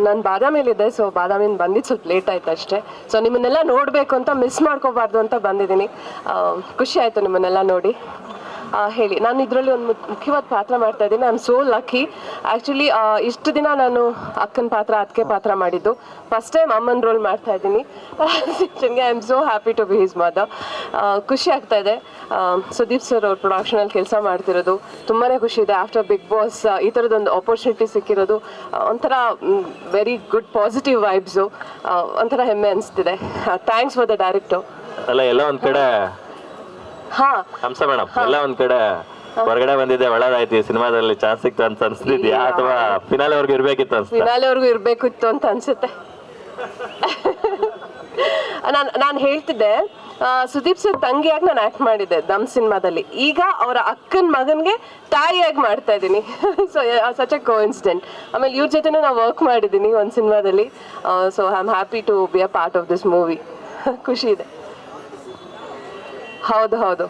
ನಾನು ಬಾದಾಮಿಲಿದ್ದೆ ಸೊ ಬಾದಾಮಿನ ಬಂದಿದ್ದು ಸ್ವಲ್ಪ ಲೇಟ್ ಆಯ್ತು ಅಷ್ಟೇ. ಸೊ ನಿಮ್ಮನ್ನೆಲ್ಲ ನೋಡ್ಬೇಕು ಅಂತ ಮಿಸ್ ಮಾಡ್ಕೋಬಾರ್ದು ಅಂತ ಬಂದಿದ್ದೀನಿ. ಆ, ಖುಷಿ ಆಯ್ತು ನಿಮ್ಮನ್ನೆಲ್ಲ ನೋಡಿ. ಹೇಳಿ. ನಾನು ಇದರಲ್ಲಿ ಒಂದು ಮುಖ್ಯವಾದ ಪಾತ್ರ ಮಾಡ್ತಾ ಇದ್ದೀನಿ. I am so lucky actually ಇಷ್ಟು ದಿನ ನಾನು ಅಕ್ಕನ ಪಾತ್ರ ಅದಕ್ಕೆ ಪಾತ್ರ ಮಾಡಿದ್ದು. ಫಸ್ಟ್ ಟೈಮ್ ಅಮ್ಮನ ರೋಲ್ ಮಾಡ್ತಾ ಇದ್ದೀನಿ. I am so happy to be his mother ಖುಷಿ ಆಗ್ತಾ ಇದೆ. ಸುದೀಪ್ ಸರ್ ಅವ್ರ ಪ್ರೊಡಕ್ಷನಲ್ಲಿ ಕೆಲಸ ಮಾಡ್ತಿರೋದು. ತುಂಬಾ ಖುಷಿ ಇದೆ. ಆಫ್ಟರ್ ಬಿಗ್ ಬಾಸ್ ಈ ಥರದೊಂದು ಆಪರ್ಚುನಿಟಿ ಸಿಕ್ಕಿರೋದು ಒಂಥರ ವೆರಿ ಗುಡ್ ಪಾಸಿಟಿವ್ ವೈಬ್ಸು ಒಂಥರ ಹೆಮ್ಮೆ ಅನಿಸ್ತಿದೆ. ಥ್ಯಾಂಕ್ಸ್ ಫಾರ್ ದ ಡೈರೆಕ್ಟರ್ ಅಲ್ಲ, ಎಲ್ಲ ಒಂದ್ ಕಡೆ ಹಂಸ ಮೇಡಮ್ ಎಲ್ಲ ಒಂದ್ ಕಡೆ ಹೊರಗಡೆ ಬಂದಿದ್ದೆ ಒಳ್ಳೇದಾಯ್ತು. ಈ ಸಿನಿಮಾದಲ್ಲಿ ಚಾನ್ಸ್ ಸಿಕ್ತು ಅಂತ ಅನ್ಸ್ತಿದ್ಯಾ? ಅಥವಾ ಫಿನಾಲೆ ವರ್ಗು ಇರ್ಬೇಕಿತ್ತು ಫಿನಾಲೆ ಫಿನಾಲೆವರೆಗೂ ಇರ್ಬೇಕಿತ್ತು ಅಂತ ಅನ್ಸುತ್ತೆ. ನಾನು ನಾನು ಹೇಳ್ತಿದ್ದೆ ಸುದೀಪ್ ಸರ್ ತಂಗಿಯಾಗಿ ನಾನು ಆಕ್ಟ್ ಮಾಡಿದ್ದೆ ದಮ್ ಸಿನಿಮಾದಲ್ಲಿ. ಈಗ ಅವರ ಅಕ್ಕನ ಮಗನಿಗೆ ತಾಯಿಯಾಗಿ ಮಾಡ್ತಾ ಇದ್ದೀನಿ. So such a co incident ಆಮೇಲೆ ಇವ್ರ ಜೊತೆನೂ ನಾವು ವರ್ಕ್ ಮಾಡಿದ್ದೀನಿ ಒಂದು ಸಿನಿಮಾದಲ್ಲಿ. So I am happy to be a part of this movie ಖುಷಿ ಇದೆ. ಹೌದು ಹೌದು.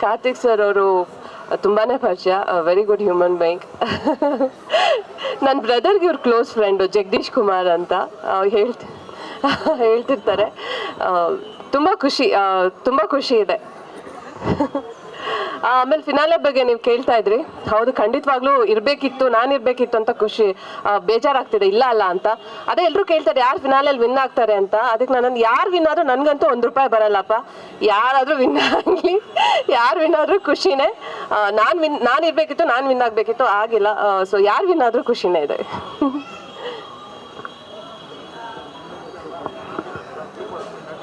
ಕಾರ್ತಿಕ್ ಸರ್ ಅವರು ತುಂಬಾ ಪರಿಚಯ ವೆರಿ ಗುಡ್ ಹ್ಯೂಮನ್ ಬೈಂಗ್ ನನ್ನ ಬ್ರದರ್ಗೆ ಇವ್ರ ಕ್ಲೋಸ್ ಫ್ರೆಂಡು ಜಗದೀಶ್ ಕುಮಾರ್ ಅಂತ ಹೇಳ್ತಿ, ಹೇಳ್ತಿರ್ತಾರೆ. ತುಂಬ ಖುಷಿ ತುಂಬ ಖುಷಿ ಇದೆ. ಆಮೇಲೆ ಫಿನಾಲೆ ಬಗ್ಗೆ ನೀವು ಕೇಳ್ತಾ ಇದ್ರಿ. ಹೌದು, ಖಂಡಿತವಾಗ್ಲೂ ಇರಬೇಕಿತ್ತು ನಾನು ಇರಬೇಕಿತ್ತು ಅಂತ ಖುಷಿ ಬೇಜಾರಾಗ್ತಿದೆ, ಇಲ್ಲ ಅಲ್ಲ ಅಂತ. ಅದೇ ಎಲ್ಲರೂ ಕೇಳ್ತಾರೆ, ಯಾರು ಫಿನಾಲೆಯಲ್ಲಿ ವಿನ್ ಆಗ್ತಾರೆ ಅಂತ. ಅದಕ್ಕೆ ನಾನು ಯಾರು ವಿನ್ ಆದ್ರೂ ನನಗಂತೂ ಒಂದು ರೂಪಾಯಿ ಬರಲ್ಲಪ್ಪ. ಯಾರಾದರೂ ವಿನ್ ಆಗಲಿ, ಯಾರು ವಿನ್ ಆದರೂ ಖುಷಿನೇ. ನಾನು ವಿನ್ ನಾನು ಇರಬೇಕಿತ್ತು, ನಾನು ವಿನ್ ಆಗಬೇಕಿತ್ತು, ಆಗಿಲ್ಲ. ಸೊ ಯಾರು ವಿನ್ ಆದರೂ ಖುಷಿನೇ ಇದೆ.